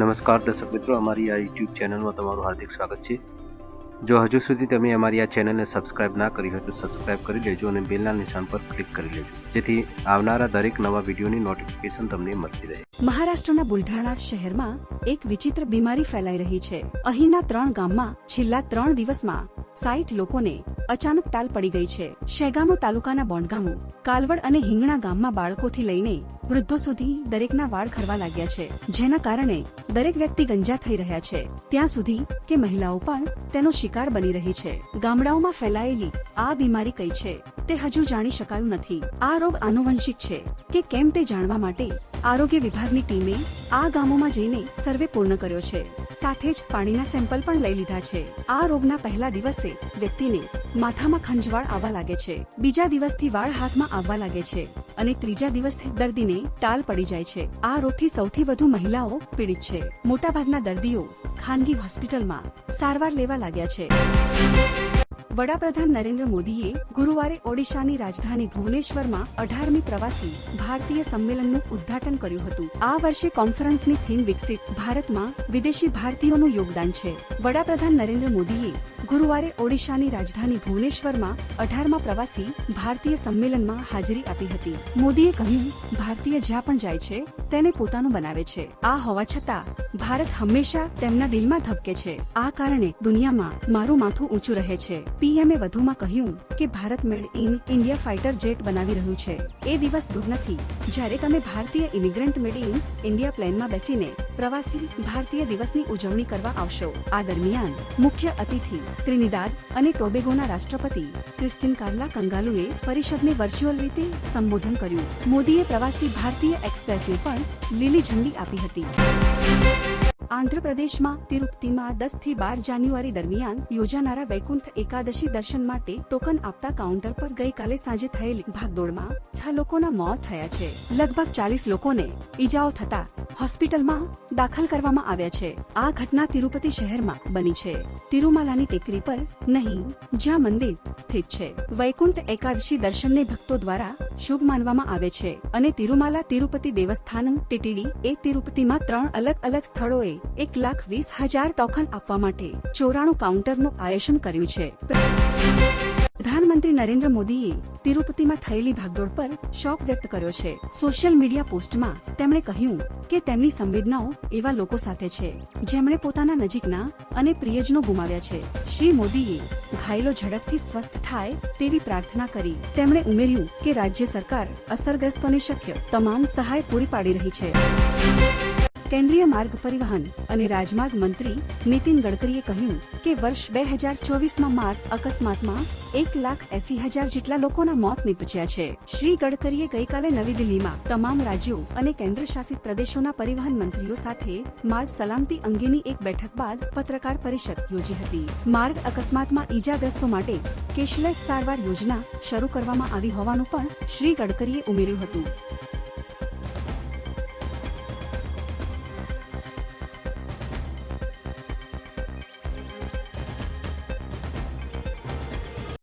નમસ્કાર દર્શક મિત્રો, અમારી આ યુટ્યુબ ચેનલમાં તમારું હાર્દિક સ્વાગત છે. જો હજુ સુધી તમે અમારી આ ચેનલને સબસ્ક્રાઇબ ના કરી હોય તો સબસ્ક્રાઇબ કરી લેજો અને બેલના નિશાન પર ક્લિક કરી લેજો. જેથી આવનારા દરેક નવા વિડીયોની નોટિફિકેશન તમને મળતી રહે. મહારાષ્ટ્રના બુલઢાણા શહેરમાં એક વિચિત્ર બીમારી ફેલાઈ રહી છે. અહીંના ત્રણ ગામમાં છેલ્લા ત્રણ દિવસમાં સાઈઠ લોકોને અચાનક ટાલ પડી ગઈ છે. શેગામો તાલુકાના બોંડગામો કાલવડ અને હિંગણા ગામમાં બાળકોથી લઈને વૃદ્ધો સુધી દરેકના વાળ ખરવા લાગ્યા છે, જેના કારણે દરેક વ્યક્તિ ગંજા થઈ રહ્યા છે. ત્યાં સુધી કે મહિલાઓ પણ તેનો શિકાર બની રહી છે. ગામડાઓમાં ફેલાયેલી આ બીમારી કઈ છે, તે હજુ જાણી શકાયું નથી. આ રોગ આનુવંશિક છે કે કેમ તે જાણવા માટે આરોગ્ય વિભાગની ટીમે આ ગામોમાં જઈને સર્વે પૂર્ણ કર્યો છે. સાથે જ પાણીના સેમ્પલ પણ લઈ લીધા છે. આ રોગના પહેલા દિવસે વ્યક્તિને માથામાં ખંજવાળ આવવા લાગે છે. બીજા દિવસથી વાળ હાથમાં આવવા લાગે છે અને ત્રીજા દિવસે દર્દીને ટાલ પડી જાય છે. આ રોગથી સૌથી વધુ મહિલાઓ પીડિત છે. મોટાભાગના દર્દીઓ ખાનગી હોસ્પિટલમાં સારવાર લેવા લાગ્યા છે. વડાપ્રધાન નરેન્દ્ર મોદીએ ગુરુવારે ઓડિશાની રાજધાની ભુવનેશ્વરમાં અઢારમી પ્રવાસી ભારતીય સંમેલનનું ઉદ્ઘાટન કર્યું હતું. આ વર્ષે કોન્ફરન્સની થીમ વિકસિત ભારતમાં વિદેશી ભારતીયોનું યોગદાન છે. વડાપ્રધાન નરેન્દ્ર મોદીએ ગુરુવારે ઓડિશાની રાજધાની ભુવનેશ્વરમાં અઢારમા પ્રવાસી ભારતીય સંમેલનમાં હાજરી આપી હતી. મોદીએ કહ્યું, ભારતીય જ્યાં પણ જાય છે, તેને પોતાનું બનાવે છે. આ હોવા છતાં, ભારત હંમેશા તેમના દિલમાં ધબકે છે. આ કારણે દુનિયામાં મારું માથું ઊંચું રહે છે. પીએમએ વધુમાં કહ્યું કે, Bharat made in India fighter jet બનાવી રહ્યું છે. એ દિવસ દૂર નથી. જ્યારે તમે ભારતીય ઇમિગ્રન્ટ મેડ ઇન ઇન્ડિયા પ્લેનમાં બેસીને પ્રવાસી ભારતીય દિવસની ઉજવણી કરવા આવશો. આ દરમિયાન મુખ્ય અતિથિ ત્રિનિદાદ અને ટોબેગોના રાષ્ટ્રપતિ ક્રિસ્ટિન કાર્લા કંગાલુએ પરિષદને વર્ચ્યુઅલ રીતે સંબોધન કર્યું. મોદીએ પ્રવાસી ભારતીય એક્સપ્રેસને પણ લીલી ઝંડી આપી હતી. આંધ્રપ્રદેશમાં તિરુપતિમાં દસથી બાર જાન્યુઆરી દરમિયાન યોજાનારા વૈકુંઠ એકાદશી દર્શન માટે ટોકન આપતા કાઉન્ટર પર ગઈકાલે સાંજે થયેલી ભાગદોડમાં છ લોકોના મોત થયા છે. લગભગ ચાલીસ લોકોને ઈજાઓ થતા હોસ્પિટલમાં દાખલ કરવામાં આવ્યા છે. આ ઘટના તિરુપતિ શહેરમાં બની છે. તિરુમાલાની ટેકરી પર નહીં, જ્યાં મંદિર સ્થિત છે. વૈકુંઠ એકાદશી દર્શનને ભક્તો દ્વારા શુભ માનવામાં આવે છે અને તિરુમાલા તિરુપતિ દેવસ્થાનમ ટીટીડી એ તિરુપતિમાં ત્રણ અલગ અલગ સ્થળોએ એક લાખ વીસ હજાર ટોકન આપવા માટે ચોરાણું કાઉન્ટરનું આયોજન કર્યું છે. પ્રધાનમંત્રી નરેન્દ્ર મોદીએ તિરુપતિમાં થયેલી ભાગદોડ પર શોક વ્યક્ત કર્યો છે. સોશિયલ મીડિયા પોસ્ટમાં તેમણે કહ્યું કે તેમની સંવેદનાઓ એવા લોકો સાથે છે, જેમણે પોતાના નજીકના અને પ્રિયજનો ગુમાવ્યા છે. શ્રી મોદીએ ઘાયલો ઝડપથી સ્વસ્થ થાય તેવી પ્રાર્થના કરી. તેમણે ઉમેર્યું કે રાજ્ય સરકાર અસરગ્રસ્તોને શક્ય તમામ સહાય પૂરી પાડી રહી છે. કેન્દ્રીય માર્ગ પરિવહન અને રાજમાર્ગ મંત્રી નીતિન ગડકરીએ કહ્યું કે વર્ષ બે હજાર ચોવીસમાં માર્ગ અકસ્માતમાં એક લાખ એસી હજાર જેટલા લોકોના મોત નીપજ્યા છે. શ્રી ગડકરીએ ગઈકાલે નવી દિલ્હીમાં તમામ રાજ્યો અને કેન્દ્ર શાસિત પ્રદેશોના પરિવહન મંત્રીઓ સાથે માર્ગ સલામતી અંગેની એક બેઠક બાદ પત્રકાર પરિષદ યોજી હતી. માર્ગ અકસ્માતમાં ઈજાગ્રસ્તો માટે કેશલેસ સારવાર યોજના શરૂ કરવામાં આવી હોવાનું પણ શ્રી ગડકરીએ ઉમેર્યું હતું.